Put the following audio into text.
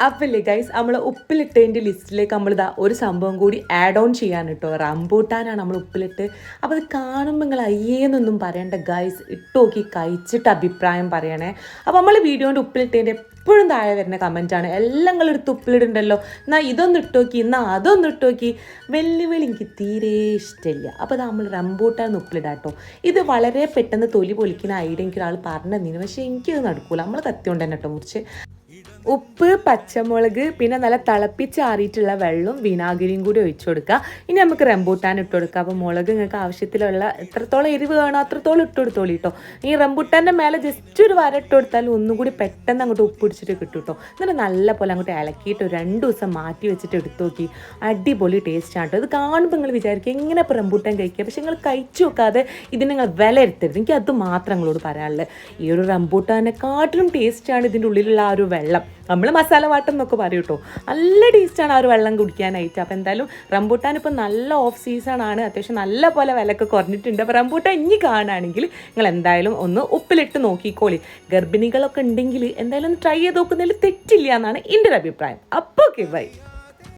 അപ്പല്ലേ guys നമ്മൾ ഉപ്പിലിട്ടതിന്റെ ലിസ്റ്റിലേക്ക് നമ്മൾ ഇതാ ഒരു സംഭവം കൂടി ആഡ് ഓൺ ചെയ്യാൻ കേട്ടോ റംബൂട്ടാനാണ് നമ്മൾ ഉപ്പിലിട്ട്. അപ്പോൾ അത് കാണുമ്പോൾ നിങ്ങൾ അയ്യേന്നൊന്നും പറയണ്ട ഗൈസ് ഇട്ട് നോക്കി കഴിച്ചിട്ട് അഭിപ്രായം പറയണേ. അപ്പോൾ നമ്മൾ വീഡിയോന്റെ ഉപ്പിലിട്ടതിന്റെ എപ്പോഴും താഴെ വരുന്ന കമന്റാണ് എല്ലാം നിങ്ങളെടുത്ത് ഉപ്പിലിടുണ്ടല്ലോ. എന്നാൽ ഇതൊന്ന് ഇട്ട് നോക്കി. എന്നാൽ അതൊന്നും ഇട്ട് നോക്കി. വെല്ലുവിളി എനിക്ക് തീരെ ഇഷ്ടമില്ല അപ്പോൾ നമ്മൾ റംബൂട്ടാൻ ഉപ്പിലിടാം കേട്ടോ ഇത് വളരെ പെട്ടെന്ന് തൊലി പൊലിക്കുന്ന ഐഡിയ എനിക്ക് ഒരാൾ പറഞ്ഞു തന്നിന് പക്ഷേ എനിക്കത് നടക്കൂല. നമ്മൾ കത്തിയോണ്ട് തന്നെ കേട്ടോ മുറിച്ച്. ഉപ്പ് പച്ചമുളക് പിന്നെ നല്ല തിളപ്പിച്ചാറിയിട്ടുള്ള വെള്ളവും വിനാഗിരിയും കൂടി ഒഴിച്ചു കൊടുക്കുക. ഇനി നമുക്ക് റംബൂട്ടാൻ ഇട്ട് കൊടുക്കുക അപ്പോൾ മുളക് നിങ്ങൾക്ക് ആവശ്യത്തിലുള്ള എത്രത്തോളം എരിവ് വേണോ അത്രത്തോളം ഇട്ട് കൊടുത്തോളി കേട്ടോ ഈ റംബൂട്ടാന്റെ മേലെ ജസ്റ്റ് ഒരു വര ഇട്ട് കൊടുത്താൽ ഒന്നും കൂടി പെട്ടെന്ന് അങ്ങോട്ട് ഉപ്പ് പിടിച്ചിട്ട് കിട്ടും കേട്ടോ എന്നിട്ട് നല്ല പോലെ അങ്ങോട്ട് ഇളക്കിയിട്ട് രണ്ട് ദിവസം മാറ്റി വെച്ചിട്ട് എടുത്ത് നോക്കി. അടിപൊളി ടേസ്റ്റ് ആണ് കേട്ടോ ഇത് കാണുമ്പോൾ നിങ്ങൾ വിചാരിക്കുക എങ്ങനെ ഇപ്പോൾ റംബൂട്ടാൻ കഴിക്കുക? പക്ഷെ നിങ്ങൾ കഴിച്ചു നോക്കാതെ ഇതിന് നിങ്ങൾ വില എടുത്തരുത് എനിക്ക് അത് മാത്രം നിങ്ങളോട് പറയാനുള്ളത്. ഈ ഒരു റംബൂട്ടാനെക്കാട്ടിലും ടേസ്റ്റാണ് ഇതിന്റെ ഉള്ളിലുള്ള ആ ഒരു വെള്ളം. നമ്മൾ മസാല വാട്ടം എന്നൊക്കെ പറയും കേട്ടോ. നല്ല ടേസ്റ്റാണ് ആ ഒരു വെള്ളം കുടിക്കാനായിട്ട്. അപ്പോൾ എന്തായാലും റംബൂട്ടാൻ ഇപ്പോൾ നല്ല ഓഫ് സീസണാണ് അത്യാവശ്യം നല്ല പോലെ വിലയൊക്കെ കുറഞ്ഞിട്ടുണ്ട്. അപ്പോൾ റംബൂട്ടാൻ ഇനി കാണുകയാണെങ്കിൽ നിങ്ങൾ എന്തായാലും ഒന്ന് ഉപ്പിലിട്ട് നോക്കിക്കോളി. ഗർഭിണികളൊക്കെ ഉണ്ടെങ്കിൽ എന്തായാലും ഒന്ന് ട്രൈ ചെയ്ത് നോക്കുന്നതിൽ തെറ്റില്ല എന്നാണ് എന്റെ ഒരു അഭിപ്രായം. അപ്പോൾ ഓക്കെ ബൈ